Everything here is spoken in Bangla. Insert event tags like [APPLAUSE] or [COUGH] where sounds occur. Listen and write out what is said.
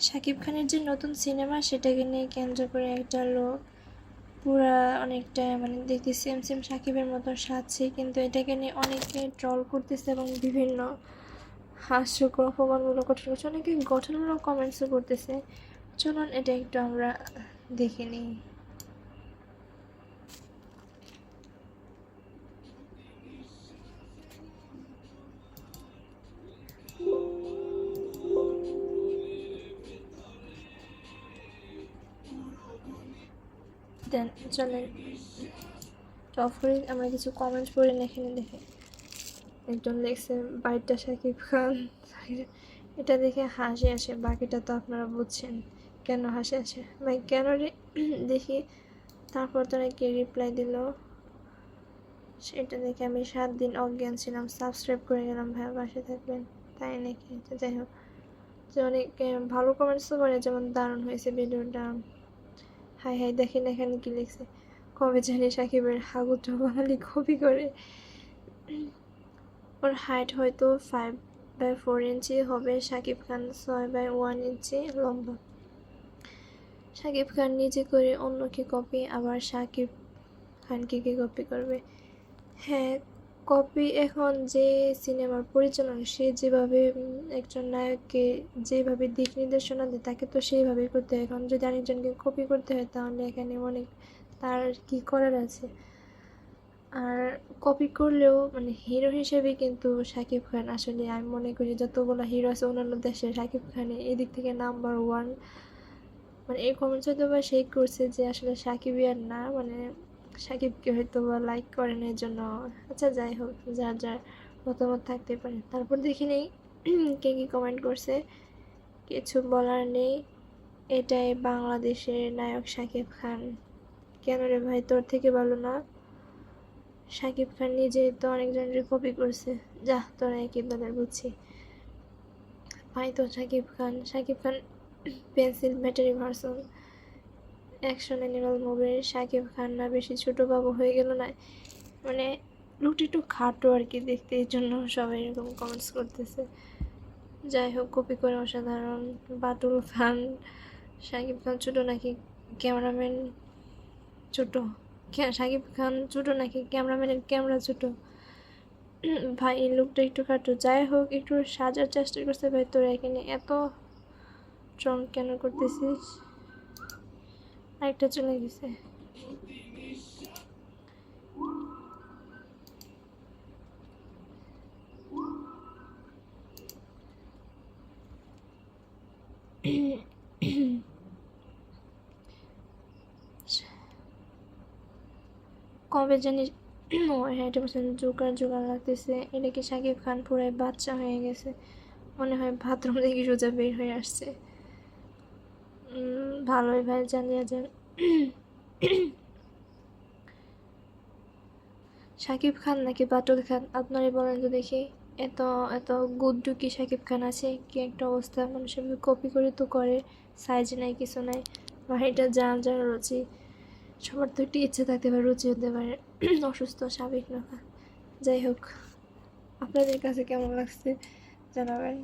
শাকিব খানের যে নতুন সিনেমা, সেটাকে নিয়ে কেন্দ্র করে একটা লোক পুরা অনেকটা মানে দেখতে সেম সেম সাকিবের মতো সাজছে, কিন্তু এটাকে নিয়ে অনেকে ট্রল করতেছে এবং বিভিন্ন হাস্যকর, অপমানমূলক কঠিন করছে অনেকে গঠনমূলক কমেন্টসও করতেছে। চলুন এটা একটু আমরা দেখে নিই। দেন, চলেন। অফ করে আমরা কিছু কমেন্টস পড়ে এখানে দেখে একজন লিখছে বাইটটা শাকিব খান। এটা দেখে হাসি আসে, বাকিটা তো আপনারা বুঝছেন কেন হাসি আসে। ভাই কেন রে? দেখি, তারপর তো নাকি রিপ্লাই দিল। সেটা দেখে আমি সাত দিন অজ্ঞান ছিলাম সাবস্ক্রাইব করে গেলাম ভাই বাসে থাকবেন। তাই নাকি? যাই হোক। যে অনেক ভালো কমেন্টসও করে যেমন দারুণ হয়েছে ভিডিওটা হাই হাই দেখেন এখানে কি লিখছে। কবে জানি সাকিবের হাগুটা বাঙালি কপি করে। ওর হাইট হয়তো ফাইভ বাই ফোর ইঞ্চি হবে। সাকিব খান ছয় বাই ওয়ান ইঞ্চি লম্বা। সাকিব খান নিজে করে অন্যকে কপি আবার সাকিব খানকে কে কপি করবে? হ্যাঁ কপি এখন যে সিনেমার পরিচালনা সে যেভাবে একজন নায়ককে যেভাবে দিক নির্দেশনা দেয়, তাকে তো সেইভাবেই করতে হয়। এখন যদি আরেকজনকে কপি করতে হয়, তাহলে এখানে অনেক তার কি করার আছে? আর কপি করলেও মানে হিরো হিসেবে কিন্তু শাকিব খান আসলে আমি মনে করি যতগুলো হিরো আছে অন্যান্য দেশে শাকিব খানের এদিক থেকে নাম্বার ওয়ান মানে এই কমেন্টস হয়তো বা সেই করছে যে আসলে সাকিবিয়ান না মানে সাকিবকে হয়তো বা লাইক করেন, এর জন্য আচ্ছা যাই হোক, যার যার মতামত থাকতে পারে। তারপর দেখি নেই, [CLEARS THROAT] কে কী কমেন্ট করছে? কিছু বলার নেই। এটাই বাংলাদেশের নায়ক সাকিব খান। কেন রে ভাই, তোর থেকে ভালো না? সাকিব খান নিজেই তো অনেকজনের কপি করছে। যা, তোরা একই দলের বুঝছি। ভাই তো Shakib Khan Shakib Khan pencil battery version action Animal মুভির সাকিব খান না, বেশি ছোটো বাবু হয়ে গেল না। মানে লুকটা একটু খাটো আর কি দেখতে, এই জন্য সবাই এরকম কমেন্টস করতেছে। যাই হোক, কপি করে অসাধারণ। বাটুল খান, সাকিব খান ছোটো নাকি ক্যামেরাম্যান ছোটো? সাকিব খান ছোটো নাকি ক্যামেরাম্যানের ক্যামেরা ছোটো? ভাই, এই লুকটা একটু খাটো। যাই হোক, একটু সাজার চেষ্টা করছে ভাই, তোরা এখানে এত ট্রং কেন করতেছিস? আরেকটা চলে গেছে। কবে জানি ও এটা বলছেন জোকার জোকার লাগতেছে। এটা কি শাকিব খান পুরাই বাচ্চা হয়ে গেছে? মনে হয় বাথরুম থেকে সোজা বের হয়ে আসছে। ভালোই ভাই জানিয়ে যান শাকিব খান নাকি বাটুল খান? আপনারই বলেন তো দেখি। এত এত গুড্ডু কি শাকিব খান আছে, কি একটা অবস্থা। মানুষের কপি করে তো করে সাইজ নাই, কিছু নাই। ভাইটা যা যা রুচি। সবার তো একটি ইচ্ছে থাকতে পারে, রুচি হতে পারে। অসুস্থ, স্বাভাবিক না। যাই হোক, আপনাদের কাছে কেমন লাগছে জানাবেন।